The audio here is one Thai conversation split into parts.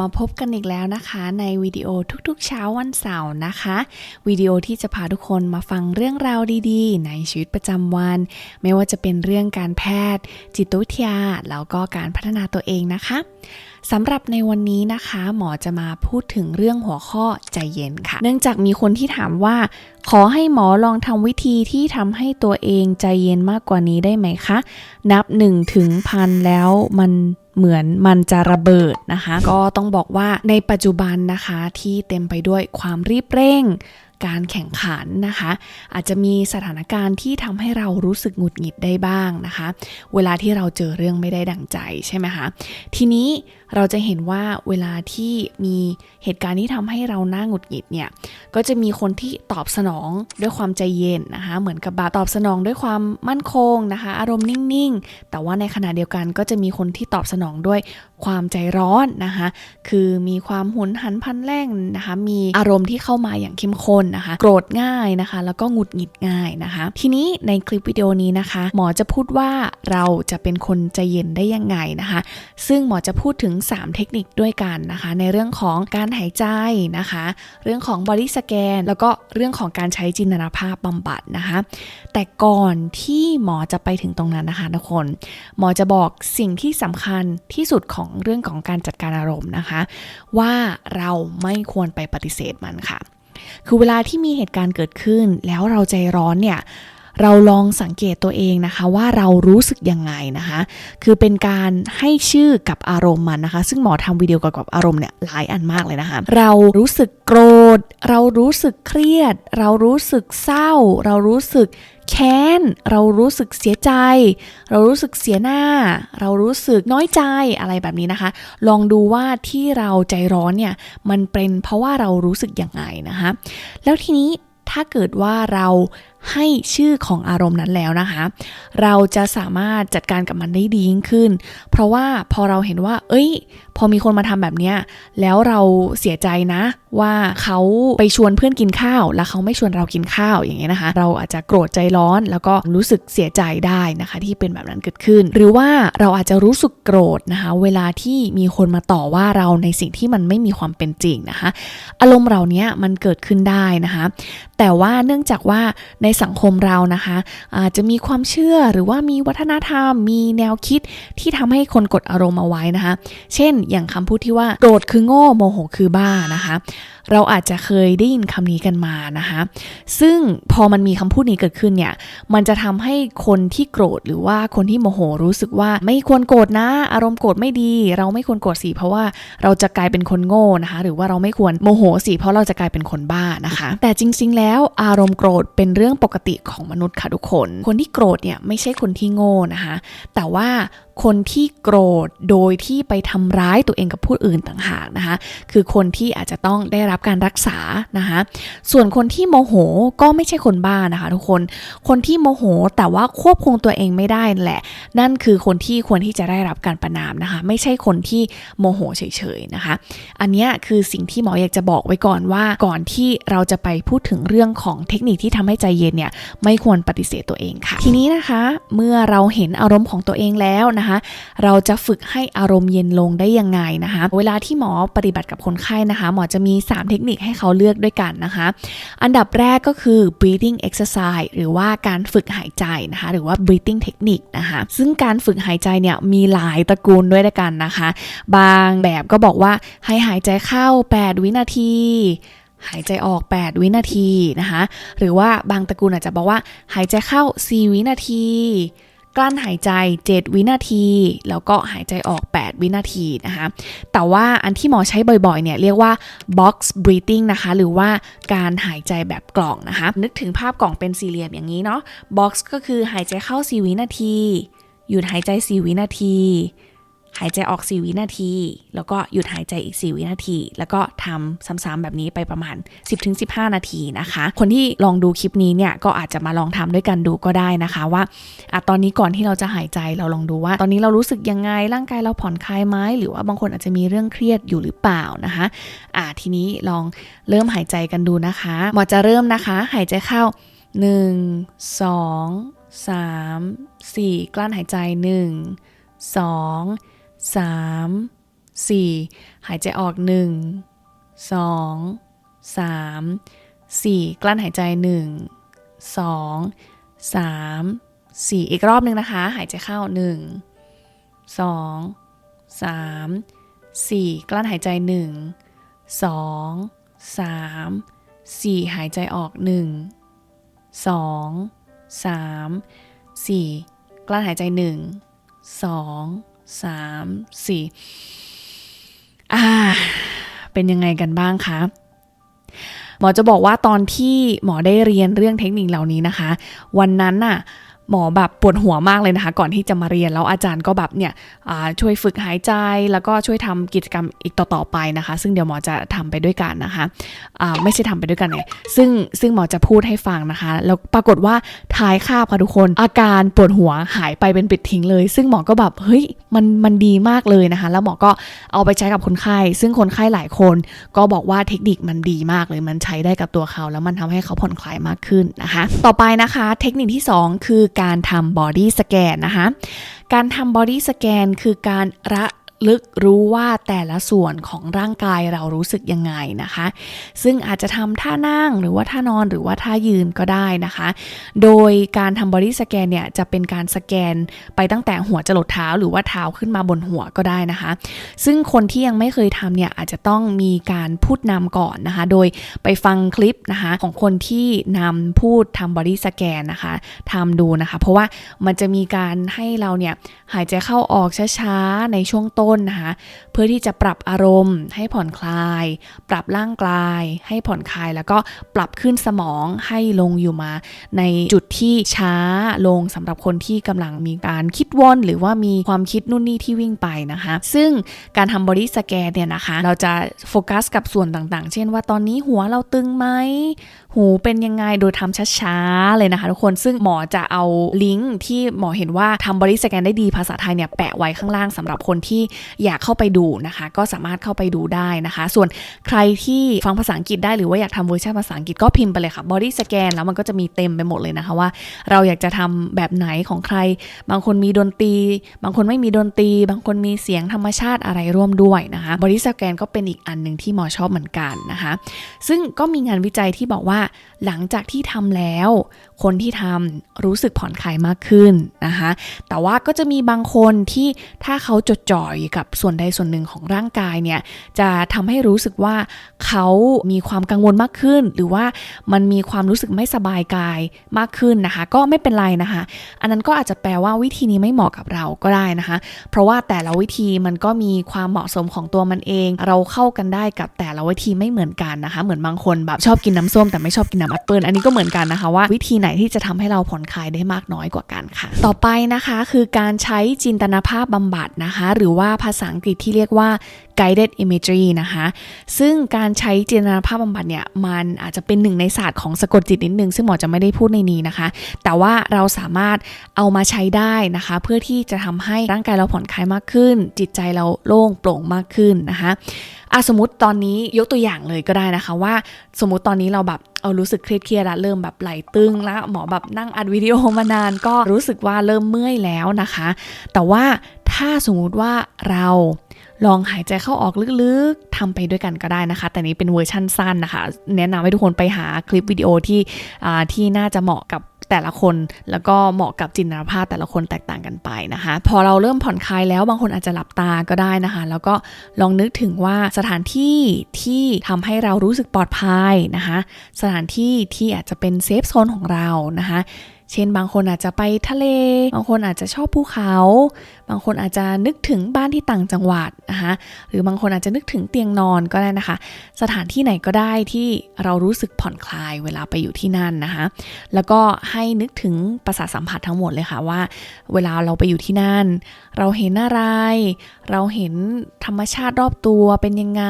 มาพบกันอีกแล้วนะคะในวิดีโอทุกๆ เช้าวันเสาร์นะคะวิดีโอที่จะพาทุกคนมาฟังเรื่องราวดีๆ ในชีวิตประจำวัน ไม่ว่าจะเป็นเรื่องการแพทย์ จิตวิทยา แล้วก็การพัฒนาตัวเองนะคะสำหรับในวันนี้นะคะ หมอจะมาพูดถึงเรื่องหัวข้อใจเย็นค่ะ เนื่องจากมีคนที่ถามว่า ขอให้หมอลองทำวิธีที่ทำให้ตัวเองใจเย็นมากกว่านี้ได้ไหมคะ นับ1ถึงพันแล้วมัน เหมือนมันจะระเบิดนะคะ ก็ต้องบอกว่าในปัจจุบันนะคะที่เต็มไปด้วยความรีบเร่ง การแข่งขันนะคะ อาจจะมีสถานการณ์ที่ทำให้เรารู้สึกหงุดหงิดได้บ้างนะคะ เวลาที่เราเจอเรื่องไม่ได้ดังใจใช่ไหมคะทีนี้เราจะเห็นว่าเวลาที่มีเหตุการณ์ที่ทำให้เราหน้าหงุดหงิดเนี่ยก็จะมีคนที่ตอบสนองด้วยความใจเย็นนะคะ เหมือนกับบบตอบสนองด้วยความมั่นคงนะคะ อารมณ์นิ่งๆ แต่ว่าในขณะเดียวกันก็จะมีคนที่ตอบสนองด้วยความใจร้อนนะคะ คือมีความหุนหันพลันแล่งนะคะ มีอารมณ์ที่เข้ามาอย่างเข้มข้นนะคะ โกรธง่ายนะคะ แล้วก็หงุดหงิดง่ายนะคะ ทีนี้ในคลิปวิดีโอนี้นะคะ หมอจะพูดว่าเราจะเป็นคนใจเย็นได้ยังไงนะคะ ซึ่งหมอจะพูดถึง 3 เทคนิคด้วยกันนะคะ ในเรื่องของการหายใจนะคะ เรื่องของ body scan แล้วก็เรื่องของการใช้จินตนาภาพบำบัดนะคะ แต่ก่อนที่หมอจะไปถึงตรงนั้นนะคะทุกคน หมอจะบอกสิ่งที่สำคัญที่สุดของเรื่องของการจัดการอารมณ์นะคะ ว่าเราไม่ควรไปปฏิเสธมันค่ะ คือเวลาที่มีเหตุการณ์เกิดขึ้น แล้วเราใจร้อนเนี่ยเราลองสังเกตตัวเองนะคะว่าเรารู้สึกยังไงนะคะ คือเป็นการให้ชื่อกับอารมณ์มันนะคะ ซึ่งหมอทำวิดีโอเกี่ยวกับอารมณ์เนี่ยหลายอันมากเลยนะคะ เรารู้สึกโกรธ เรารู้สึกเครียด เรารู้สึกเศร้า เรารู้สึก แค้น เรารู้สึกเสียใจ เรารู้สึกเสียหน้า เรารู้สึกน้อยใจอะไรแบบนี้นะคะ ลองดูว่าที่เราใจร้อนเนี่ยมันเป็นเพราะว่าเรารู้สึกยังไงนะคะ แล้วทีนี้ถ้าเกิดว่าเราให้ชื่อของอารมณ์นั้นแล้วนะคะ เราจะสามารถจัดการกับมันได้ดียิ่งขึ้น เพราะว่าพอเราเห็นว่า เอ้ย พอมีคนมาทำแบบเนี้ยแล้วเราเสียใจนะ ว่าเขาไปชวนเพื่อนกินข้าว แล้วเขาไม่ชวนเรากินข้าวอย่างเงี้ยนะคะ เราอาจจะโกรธใจร้อนแล้วก็รู้สึกเสียใจได้นะคะ ที่เป็นแบบนั้นเกิดขึ้น หรือว่าเราอาจจะรู้สึกโกรธนะคะ เวลาที่มีคนมาต่อว่าเราในสิ่งที่มันไม่มีความเป็นจริงนะคะ อารมณ์เหล่านี้มันเกิดขึ้นได้นะคะ แต่ว่าเนื่องจากว่าในในสังคมเรานะคะอาจจะมีความเชื่อหรือว่ามีวัฒนธรรม มีแนวคิดที่ทำให้คนกดอารมณ์เอาไว้นะคะ เช่น อย่างคำพูดที่ว่าโกรธคือโง่โมโหคือบ้านะคะ เราอาจจะเคยได้ยินคำนี้กันมานะคะซึ่งพอมันมีคำพูดนี้เกิดขึ้นเนี่ยมันจะทำให้คนที่โกรธหรือว่าคนที่โมโหรู้สึกว่าไม่ควรโกรธนะ อารมณ์โกรธไม่ดี เราไม่ควรโกรธสิเพราะว่าเราจะกลายเป็นคนโง่นะคะหรือว่าเราไม่ควรโมโหสิเพราะเราจะกลายเป็นคนบ้านะคะ แต่จริง ๆ แล้วอารมณ์โกรธเป็นเรื่องปกติของมนุษย์ค่ะทุกคน คนที่โกรธเนี่ยไม่ใช่คนที่โง่นะคะแต่ว่าคนที่โกรธโดยที่ไปทำร้ายตัวเองกับผู้อื่นต่างหากนะคะ คือคนที่อาจจะต้องได้รับการรักษานะคะส่วนคนที่โมโหก็ไม่ใช่คนบ้านะคะทุกคนคนที่โมโหแต่ว่าควบคุมตัวเองไม่ได้แหละ นั่นคือคนที่ควรที่จะได้รับการประนามนะคะ ไม่ใช่คนที่โมโหเฉยๆนะคะ อันนี้คือสิ่งที่หมออยากจะบอกไว้ก่อนว่าก่อนที่เราจะไปพูดถึงเรื่องของเทคนิคที่ทำให้ใจเย็นเนี่ยไม่ควรปฏิเสธตัวเองค่ะ ทีนี้นะคะเมื่อเราเห็นอารมณ์ของตัวเองแล้วนะคะ เราจะฝึกให้อารมณ์เย็นลงได้ยังไงนะคะ เวลาที่หมอปฏิบัติกับคนไข้นะคะ หมอจะมี 3เทคนิคให้เขาเลือกด้วยกันนะคะ อันดับแรกก็คือ breathing exercise หรือว่าการฝึกหายใจนะคะ หรือว่า breathing technique นะคะ ซึ่งการฝึกหายใจเนี่ยมีหลายตระกูลด้วยด้วยกันนะคะ บางแบบก็บอกว่าให้หายใจเข้า 8 วินาทีหายใจออก 8 วินาทีนะคะ หรือว่าบางตระกูลอาจจะบอกว่าหายใจเข้า 4 วินาที กลั้นหายใจ 7 วินาที แล้วก็หายใจออก 8 วินาทีนะคะ แต่ว่าอันที่หมอใช้บ่อยๆ เนี่ยเรียกว่า box breathing นะคะ หรือว่าการหายใจแบบกล่องนะคะ นึกถึงภาพกล่องเป็นสี่เหลี่ยมอย่างนี้เนาะ box ก็คือหายใจเข้า 4 วินาที หยุดหายใจ 4 วินาที หายใจออก 4 วินาที แล้วก็หยุดหายใจอีก 4 วินาที แล้วก็ทำซ้ำๆแบบนี้ไปประมาณ 10-15 นาทีนะคะ คนที่ลองดูคลิปนี้เนี่ยก็อาจจะมาลองทำด้วยกันดูก็ได้นะคะว่าอตอนนี้ก่อนที่เราจะหายใจเราลองดูว่า ตอนนี้เรารู้สึกยังไงร่างกายเราผ่อนคลายไหมหรือว่าบางคนอาจจะมีเรื่องเครียดอยู่หรือเปล่านะคะอ่าทีนี้ลองเริ่มหายใจกันดูนะคะหมอจะเริ่มนะคะ หายใจเข้า 1 2 3 4 กลั้นหายใจ 1 2 3 4 หายใจออก 1 2 3 4 กลั้นหายใจ 1 2 3 4 อีกรอบหนึ่งนะคะ หายใจเข้า 1 2 3 4 กลั้นหายใจ 1 2 3 4 หายใจออก 1 2 3 4 กลั้นหายใจ 1 2 3 4อ่า เป็นยังไงกันบ้างคะหมอจะบอกว่าตอนที่หมอได้เรียนเรื่องเทคนิคเหล่านี้นะคะ วันนั้นน่ะ หมอแบบปวดหัวมากเลยนะคะ ก่อนที่จะมาเรียนแล้วอาจารย์ก็แบบเนี่ยช่วยฝึกหายใจแล้วก็ช่วยทำกิจกรรมอีกต่อๆไปนะคะ ซึ่งเดี๋ยวหมอจะทำไปด้วยกันนะคะะไม่ใช่ทำไปด้วยกันไงซึ่งซึ่งหมอจะพูดให้ฟังนะคะ แล้วปรากฏว่าท้ายคาบค่ะทุกคน อาการปวดหัวหายไปเป็นปิดทิ้งเลย ซึ่งหมอก็แบบเฮ้ยมันมันดีมากเลยนะคะ แล้วหมอก็เอาไปใช้กับคนไข้ ซึ่งคนไข้หลายคน ก็บอกว่าเทคนิคมันดีมากเลยมันใช้ได้กับตัวเขา แล้วมันทำให้เขาผ่อนคลายมากขึ้นนะคะ ต่อไปนะคะ เทคนิคที่ 2 คือการทำบอดี้สแกนนะคะ การทำบอดี้สแกนคือการระ ลึกรู้ว่าแต่ละส่วนของร่างกายเรารู้สึกยังไงนะคะ ซึ่งอาจจะทำท่านั่งหรือว่าท่านอนหรือว่าท่ายืนก็ได้นะคะ โดยการทำบอดี้สแกนเนี่ยจะเป็นการสแกนไปตั้งแต่หัวจรดเท้าหรือว่าเท้าขึ้นมาบนหัวก็ได้นะคะ ซึ่งคนที่ยังไม่เคยทำเนี่ยอาจจะต้องมีการพูดนำก่อนนะคะ โดยไปฟังคลิปนะคะของคนที่นำพูดทำบอดี้สแกนนะคะทำดูนะคะ เพราะว่ามันจะมีการให้เราเนี่ยหายใจเข้าออกช้าๆในช่วงต้นนะคะ เพื่อที่จะปรับอารมณ์ ให้ผ่อนคลาย ปรับร่างกายให้ผ่อนคลาย แล้วก็ปรับขึ้นสมองให้ลงอยู่มา ในจุดที่ช้าลงสำหรับคนที่กำลังมีการคิดวนหรือว่ามีความคิดนู่นนี่ที่วิ่งไปนะคะ ซึ่งการทำบอดี้สแกนเนี่ยนะคะ เราจะโฟกัสกับส่วนต่างๆ เช่นว่าตอนนี้หัวเราตึงไหม หูเป็นยังไงโดยทำช้าๆเลยนะคะทุกคนซึ่งหมอจะเอาลิงก์ที่หมอเห็นว่าทำบอดี้สแกนได้ดีภาษาไทยเนี่ยแปะไว้ข้างล่างสำหรับคนที่อยากเข้าไปดูนะคะ ก็สามารถเข้าไปดูได้นะคะ ส่วนใครที่ฟังภาษาอังกฤษได้หรือว่าอยากทำเวอร์ชันภาษาอังกฤษก็พิมพ์ไปเลยค่ะบอดี้สแกนแล้วมันก็จะมีเต็มไปหมดเลยนะคะว่า เราอยากจะทำแบบไหนของใคร บางคนมีดนตรี บางคนไม่มีดนตรี บางคนมีเสียงธรรมชาติอะไรร่วมด้วยนะคะบอดี้สแกนก็เป็นอีกอันหนึ่งที่หมอชอบเหมือนกันนะคะ ซึ่งก็มีงานวิจัยที่บอกว่าหลังจากที่ทำแล้ว คนที่ทำรู้สึกผ่อนคลายมากขึ้นนะคะ แต่ว่าก็จะมีบางคนที่ถ้าเขาจดจ่อยกับส่วนใดส่วนหนึ่งของร่างกายเนี่ยจะทำให้รู้สึกว่าเขามีความกังวลมากขึ้น หรือว่ามันมีความรู้สึกไม่สบายกายมากขึ้นนะคะ ก็ไม่เป็นไรนะคะ อันนั้นก็อาจจะแปลว่าวิธีนี้ไม่เหมาะกับเราก็ได้นะคะ เพราะว่าแต่ละวิธีมันก็มีความเหมาะสมของตัวมันเอง เราเข้ากันได้กับแต่ละวิธีไม่เหมือนกันนะคะ เหมือนบางคนแบบชอบกินน้ำส้มแต่ไม่ชอบกินน้ำแอปเปิลอันนี้ก็เหมือนกันนะคะว่า วิธีไหนที่จะทำให้เราผ่อนคลายได้มากน้อยกว่ากันค่ะ ต่อไปนะคะคือการใช้จินตนาภาพบำบัดนะคะ หรือว่าภาษาอังกฤษที่เรียกว่า guided imagery นะคะ ซึ่งการใช้จินตนาภาพบำบัดเนี่ยมันอาจจะเป็นหนึ่งในศาสตร์ของสะกดจิตนิดนึง ซึ่งหมอจะไม่ได้พูดในนี้นะคะ แต่ว่าเราสามารถเอามาใช้ได้นะคะ เพื่อที่จะทำให้ร่างกายเราผ่อนคลายมากขึ้น จิตใจเราโล่งโปร่งมากขึ้นนะคะ อะสมมติตอนนี้ยกตัวอย่างเลยก็ได้นะคะว่า สมมติตอนนี้เราแบบเอารู้สึกเครียดๆแล้วเริ่มแบบไหลตึงแล้วหมอแบบนั่งอัดวิดีโอมานานก็รู้สึกว่าเริ่มเมื่อยแล้วนะคะ แต่ว่าถ้าสมมุติว่าเราลองหายใจเข้าออกลึกๆทำไปด้วยกันก็ได้นะคะ แต่นี้เป็นเวอร์ชั่นสั้นนะคะ แนะนำให้ทุกคนไปหาคลิปวิดีโอที่ที่น่าจะเหมาะกับ แต่ละคนแล้วก็เหมาะกับจินตนาภาพแต่ละคนแตกต่างกันไปนะคะ พอเราเริ่มผ่อนคลายแล้วบางคนอาจจะหลับตาก็ได้นะคะ แล้วก็ลองนึกถึงว่าสถานที่ที่ทำให้เรารู้สึกปลอดภัยนะคะ สถานที่ที่อาจจะเป็นเซฟโซนของเรานะคะ เช่นบางคนอาจจะไปทะเล บางคนอาจจะชอบภูเขา บางคนอาจจะนึกถึงบ้านที่ต่างจังหวัดนะคะหรือบางคนอาจจะนึกถึงเตียงนอนก็ได้นะคะ สถานที่ไหนก็ได้ที่เรารู้สึกผ่อนคลายเวลาไปอยู่ที่นั่นนะคะแล้วก็ให้นึกถึงประสาทสัมผัสทั้งหมดเลยค่ะว่า เวลาเราไปอยู่ที่นั่น เราเห็นอะไร เราเห็นธรรมชาติรอบตัวเป็นยังไง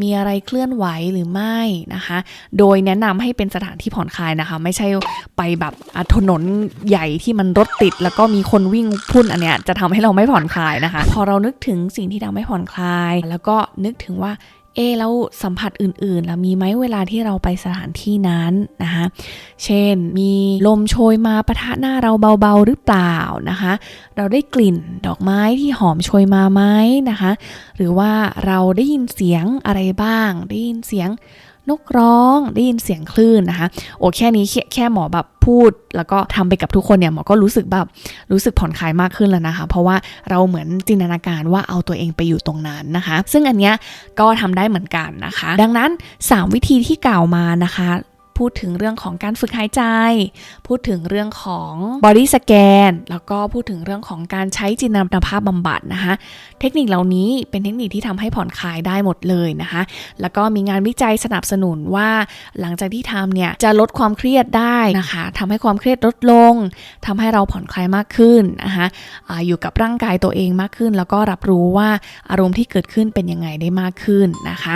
มีอะไรเคลื่อนไหวหรือไม่นะคะ โดยแนะนำให้เป็นสถานที่ผ่อนคลายนะคะ ไม่ใช่ไปแบบอะถนนใหญ่ที่มันรถติด แล้วก็มีคนวิ่งพุ่นอันเนี้ยจะทำให้เราไม่ผ่อนคลายนะคะ พอเรานึกถึงสิ่งที่ทำให้ผ่อนคลาย แล้วก็นึกถึงว่าเอะแล้วสัมผัสอื่นๆล่ะมีไหมเวลาที่เราไปสถานที่นั้นนะคะเช่นมีลมโชยมาปะทะหน้าเราเบาๆหรือเปล่านะคะ เราได้กลิ่นดอกไม้ที่หอมโชยมาไหมนะคะ หรือว่าเราได้ยินเสียงอะไรบ้าง ได้ยินเสียงนกร้องได้ยินเสียงคลื่นนะคะ โอ้แค่นี้แค่แค่หมอแบบ พูด แล้วก็ทำไปกับทุกคนเนี่ยหมอก็รู้สึกแบบรู้สึกผ่อนคลายมากขึ้นแล้วนะคะ เพราะว่าเราเหมือนจินตนาการว่าเอาตัวเองไปอยู่ตรงนั้นนะคะ ซึ่งอันเนี้ยก็ทำได้เหมือนกันนะคะ ดังนั้น 3 วิธีที่กล่าวมานะคะ พูดถึงเรื่องของการฝึกหายใจ พูดถึงเรื่องของ body scan แล้วก็พูดถึงเรื่องของการใช้จินตนาภาพบำบัดนะคะ เทคนิคเหล่านี้เป็นเทคนิคที่ทำให้ผ่อนคลายได้หมดเลยนะคะ แล้วก็มีงานวิจัยสนับสนุนว่า หลังจากที่ทำเนี่ยจะลดความเครียดได้นะคะทำให้ความเครียดลดลงทำให้เราผ่อนคลายมากขึ้นนะคะอาอยู่กับร่างกายตัวเองมากขึ้น แล้วก็รับรู้ว่าอารมณ์ที่เกิดขึ้นเป็นยังไงได้มากขึ้นนะคะ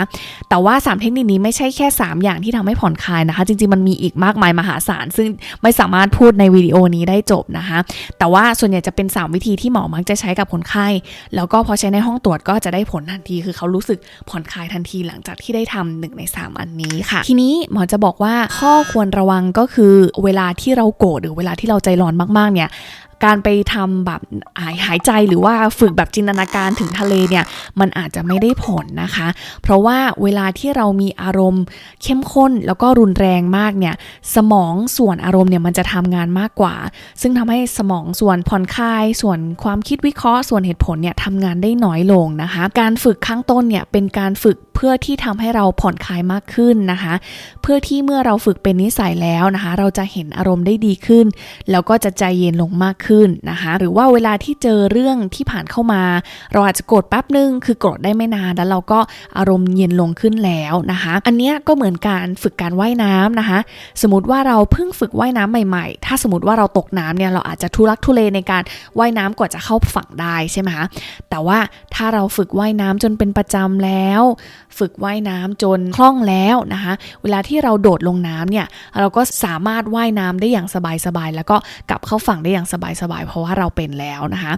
แต่ว่า 3 เทคนิคนี้ไม่ใช่แค่ 3 อย่างที่ทำให้ผ่อนคลายนะคะจริงๆมันมีอีกมากมายมหาศาล ซึ่งไม่สามารถพูดในวิดีโอนี้ได้จบนะคะ แต่ว่าส่วนใหญ่จะเป็น 3 วิธีที่หมอมักจะใช้กับคนไข้ แล้วก็พอใช้ในห้องตรวจก็จะได้ผลทันที คือเขารู้สึกผ่อนคลายทันทีหลังจากที่ได้ทำหนึ่งใน 3 อันนี้ค่ะ ทีนี้หมอจะบอกว่าข้อควรระวังก็คือเวลาที่เราโกรธหรือเวลาที่เราใจร้อนมากๆเนี่ย การไปทำแบบหายหายใจหรือว่าฝึกแบบจินตนาการถึงทะเลเนี่ยมันอาจจะไม่ได้ผลนะคะ เพราะว่าเวลาที่เรามีอารมณ์เข้มข้นแล้วก็รุนแรงมากเนี่ยสมองส่วนอารมณ์เนี่ยมันจะทำงานมากกว่า ซึ่งทำให้สมองส่วนผ่อนคลาย ส่วนความคิดวิเคราะห์ ส่วนเหตุผลเนี่ยทำงานได้น้อยลงนะคะ การฝึกข้างต้นเนี่ยเป็นการฝึกเพื่อที่ทำให้เราผ่อนคลายมากขึ้นนะคะ เพื่อที่เมื่อเราฝึกเป็นนิสัยแล้วนะคะ เราจะเห็นอารมณ์ได้ดีขึ้น แล้วก็จะใจเย็นลงมากขึ้นนะคะ หรือว่าเวลาที่เจอเรื่องที่ผ่านเข้ามา เราอาจจะโกรธแป๊บนึงคือโกรธได้ไม่นานแล้วเราก็อารมณ์เย็นลงขึ้นแล้วนะคะ อันเนี้ยก็เหมือนการฝึกการว่ายน้ำนะคะ สมมติว่าเราเพิ่งฝึกว่ายน้ำใหม่ๆ ถ้าสมมติว่าเราตกน้ำเนี่ยเราอาจจะทุลักทุเลในการว่ายน้ำกว่าจะเข้าฝั่งได้ใช่ไหมคะแต่ว่าถ้าเราฝึกว่ายน้ำจนเป็นประจำแล้ว ฝึกว่ายน้ำจนคล่องแล้วนะคะ เวลาที่เราโดดลงน้ำเนี่ยเราก็สามารถว่ายน้ำได้อย่างสบายๆแล้วก็กลับเข้าฝั่งได้อย่างสบายๆเพราะว่าเราเป็นแล้วนะคะ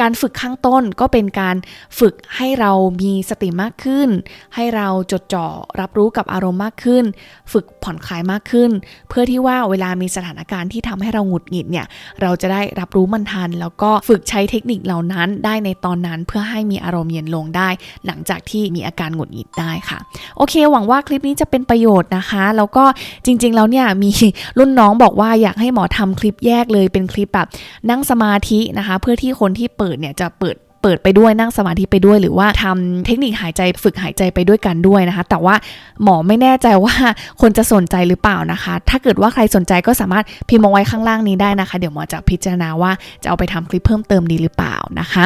การฝึกข้างต้นก็เป็นการฝึกให้เรามีสติมากขึ้น ให้เราจดจ่อรับรู้กับอารมณ์มากขึ้น ฝึกผ่อนคลายมากขึ้น เพื่อที่ว่าเวลามีสถานการณ์ที่ทำให้เราหงุดหงิดเนี่ยเราจะได้รับรู้มันทัน แล้วก็ฝึกใช้เทคนิคเหล่านั้นได้ในตอนนั้นเพื่อให้มีอารมณ์เย็นลงได้ หลังจากที่มีอาการหงุดหงิดได้ค่ะโอเค หวังว่าคลิปนี้จะเป็นประโยชน์นะคะ แล้วก็จริงๆแล้วเนี่ยมีรุ่นน้องบอกว่าอยากให้หมอทำคลิปแยกเลยเป็นคลิปแบบนั่งสมาธินะคะ เพื่อที่คนที่เปิดเนี่ยจะเปิด เปิดไปด้วยนั่งสมาธิไปด้วย หรือว่าทำเทคนิคหายใจฝึกหายใจไปด้วยกันด้วยนะคะ แต่ว่าหมอไม่แน่ใจว่าคนจะสนใจหรือเปล่านะคะ ถ้าเกิดว่าใครสนใจก็สามารถพิมพ์มาไว้ข้างล่างนี้ได้นะคะ เดี๋ยวหมอจะพิจารณาว่าจะเอาไปทำคลิปเพิ่มเติมดีหรือเปล่านะคะ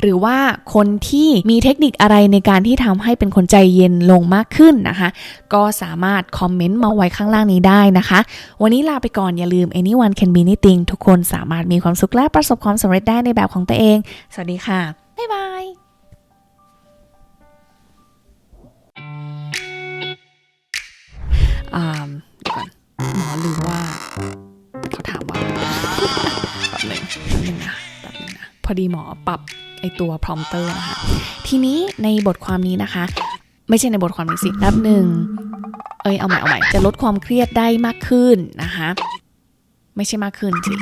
หรือว่าคนที่มีเทคนิคอะไรในการที่ทำให้เป็นคนใจเย็นลงมากขึ้นนะคะ ก็สามารถคอมเมนต์มาไว้ข้างล่างนี้ได้นะคะ วันนี้ลาไปก่อนอย่าลืม anyone can be anything ทุกคนสามารถมีความสุขและประสบความสำเร็จได้ในแบบของตัวเอง สวัสดีค่ะ บ๊ายบายอ่าเดี๋ยวก่อนหมอลืมว่าเขาถามว่าแป๊บหนึ่งแป๊บหนึ่งนะแป๊บหนึ่งนะพอดีหมอปรับไอตัว prompter นะคะทีนี้ในบทความนี้นะคะ ไม่ใช่ในบทความนี้สิแป๊บหนึ่งเอ้ยเอาใหม่เอาใหม่จะลดความเครียดได้มากขึ้นนะคะ ไม่ใช่มากขึ้นสิ